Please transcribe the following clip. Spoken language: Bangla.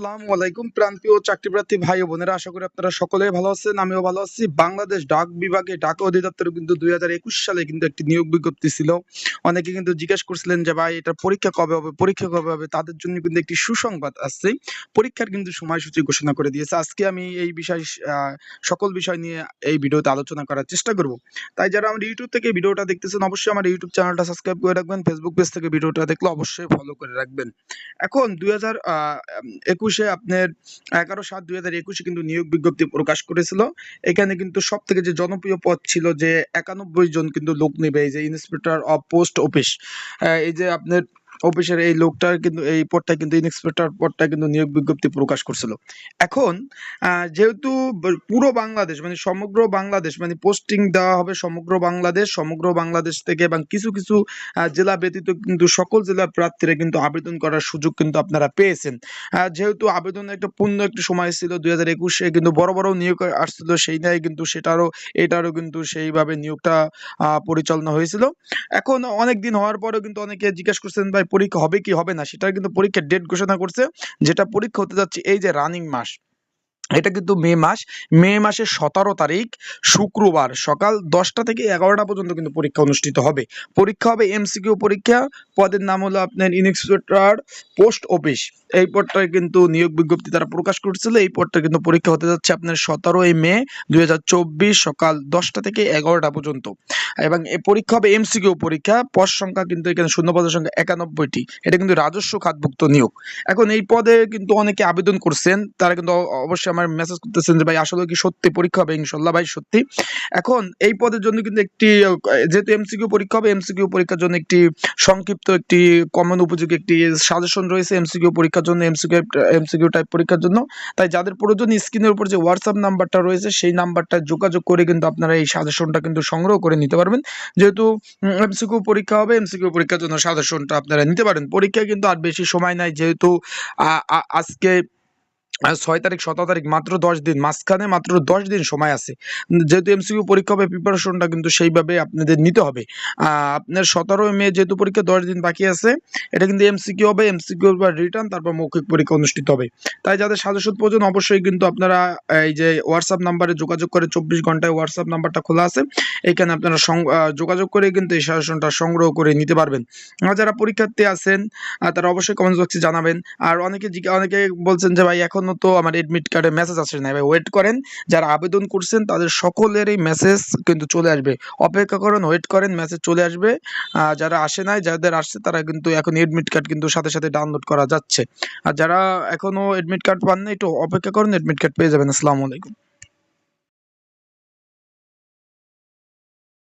আসসালামু আলাইকুম চাকরিপ্রার্থী ভাই বোনেরা, আশা করি আপনারা সকলেই ভালো আছেন, আমিও ভালো আছি। বাংলাদেশ ডাক বিভাগে ডাক অধিদপ্তরে কিন্তু দুই সালে কিন্তু একটি নিয়োগ বিজ্ঞপ্তি ছিল। অনেকে কিন্তু জিজ্ঞেস করছিলেন যে, ভাই এটার পরীক্ষা কবে হবে? পরীক্ষা কবে হবে? তাদের জন্য কিন্তু একটি সুসংবাদ পরীক্ষার কিন্তু সময়সূচি ঘোষণা করে দিয়েছে। আজকে আমি এই বিষয় সকল বিষয় নিয়ে এই ভিডিওতে আলোচনা করার চেষ্টা করব। তাই যারা আমার ইউটিউব থেকে ভিডিওটা দেখতেছেন, অবশ্যই আমার ইউটিউব চ্যানেলটা সাবস্ক্রাইব করে রাখবেন। ফেসবুক পেজ থেকে ভিডিওটা দেখলে অবশ্যই ফলো করে রাখবেন। এখন দুই হাজার একুশে আপনার এগারো সাত দুই হাজার একুশে কিন্তু নিয়োগ বিজ্ঞপ্তি প্রকাশ করেছিল। এখানে কিন্তু সব থেকে যে জনপ্রিয় পদ ছিল যে একানব্বই জন কিন্তু লোক নেবে, এই যে ইন্সপেক্টর অফ পোস্ট অফিস এই যে আপনার অফিসের এই লোকটার কিন্তু, এই পদটা কিন্তু ইন্সপেক্টর পদটা কিন্তু নিয়োগ বিজ্ঞপ্তি প্রকাশ করছিল। এখন যেহেতু পুরো বাংলাদেশ মানে সমগ্র বাংলাদেশ মানে পোস্টিং দেওয়া হবে সমগ্র বাংলাদেশ সমগ্র বাংলাদেশ থেকে এবং কিছু কিছু জেলা ব্যতীত কিন্তু সকল জেলার প্রার্থীরা কিন্তু আবেদন করার সুযোগ কিন্তু আপনারা পেয়েছেন। যেহেতু আবেদনের একটা পূর্ণ একটি সময় ছিল দুই হাজার একুশে, কিন্তু বড় বড় নিয়োগ আসছিল সেই নিয়ে কিন্তু সেটারও, এটারও কিন্তু সেইভাবে নিয়োগটা পরিচালনা হয়েছিল। এখন অনেক দিন হওয়ার পরেও কিন্তু অনেকে জিজ্ঞেস করছেন, ভাই পরীক্ষা হবে কি হবে না, সেটার কিন্তু পরীক্ষার ডেট ঘোষণা করছে, যেটা পরীক্ষা হতে যাচ্ছে এই যে রানিং মাস। এটা কিন্তু মে মাস, মে মাসের সতেরো তারিখ, শুক্রবার সকাল দশটা থেকে এগারোটা পর্যন্ত কিন্তু পরীক্ষা অনুষ্ঠিত হবে। পরীক্ষা হবে এমসিকিউ পরীক্ষা, পদের নাম হলো আপনার ইনস্পেক্টর পোস্ট অফিস এই পদটায় কিন্তু নিয়োগ বিজ্ঞপ্তি তারা প্রকাশ করছিল। এই পদটা কিন্তু পরীক্ষা হতে যাচ্ছে আপনার সতেরোই মে দুই হাজার চব্বিশ সকাল দশটা থেকে এগারোটা পর্যন্ত। এবং পরীক্ষা হবে এমসিকিউ পরীক্ষা। পদ সংখ্যা কিন্তু এখানে শূন্য পদের সংখ্যা একানব্বইটি। এটা কিন্তু রাজস্ব খাতভুক্ত নিয়োগ। এখন এই পদে কিন্তু অনেকে আবেদন করছেন। তারা কিন্তু অবশ্যই আমার মেসেজ করতেছেন যে, ভাই, আসলে কি সত্যি পরীক্ষা হবে? ইনশাল্লাহ ভাই, সত্যি। এখন এই পদের জন্য কিন্তু একটি, যেহেতু এমসিকিউ পরীক্ষা হবে, এমসিকিউ পরীক্ষার জন্য একটি সংক্ষিপ্ত একটি কমন উপযোগী একটি সাজেশন রয়েছে। এমসিকিউ পরীক্ষার জন্য এমসিকিউ এমসিকিউ টাইপ পরীক্ষার জন্য। তাই যাদের প্রয়োজন, স্ক্রিনের উপর যে হোয়াটসঅ্যাপ নাম্বারটা রয়েছে, সেই নাম্বারটা যোগাযোগ করে কিন্তু আপনারা এই সাজেশনটা কিন্তু সংগ্রহ করে নিতে পারবেন। যেহেতু এমসিকিউ পরীক্ষা হবে এমসিকিউ পরীক্ষার জন্য সাজেশনটা আপনারা নিতে পারেন। পরীক্ষায় কিন্তু আর বেশি সময় নাই, যেহেতু আজকে ছয় তারিখ সতেরো তারিখ মাত্র দশ দিন, মাঝখানে মাত্র দশ দিন সময় আছে। যেহেতু এমসিকিউ পরীক্ষা হবে প্রিপারেশনটা কিন্তু সেইভাবে আপনাদের নিতে হবে। আপনার সতেরো মে যেহেতু পরীক্ষা, দশ দিন বাকি আছে, এটা কিন্তু এমসিকিউ হবে এমসিকিউ বা রিটার্ন তারপর মৌখিক পরীক্ষা অনুষ্ঠিত হবে। তাই যাদের সাজেশন প্রয়োজন, অবশ্যই কিন্তু আপনারা এই যে হোয়াটসঅ্যাপ নাম্বারে যোগাযোগ করে চব্বিশ ঘন্টায় হোয়াটসঅ্যাপ নাম্বারটা খোলা আছে। এখানে আপনারা যোগাযোগ করে কিন্তু এই সাজেশনটা সংগ্রহ করে নিতে পারবেন। যারা পরীক্ষার্থী আছেন তারা অবশ্যই কমেন্ট বক্সে জানাবেন। আর অনেকে অনেকে বলছেন যে ভাই, এখনও তো আমার এডমিট কার্ডে মেসেজ আসে না। ভাই ওয়েট করেন, যারা আবেদন করছেন, তাদের সকলেরই মেসেজ কিন্তু চলে আসবে। অপেক্ষা করেন ওয়েট করেন মেসেজ চলে আসবে। যারা আসে নাই, যাদের আসছে, তারা কিন্তু এখন এডমিট কার্ড কিন্তু সাথে সাথে ডাউনলোড করা যাচ্ছে। আর যারা এখনও এডমিট কার্ড পান না একটু অপেক্ষা করেন এডমিট কার্ড পেয়ে যাবেন। আসসালামু আলাইকুম।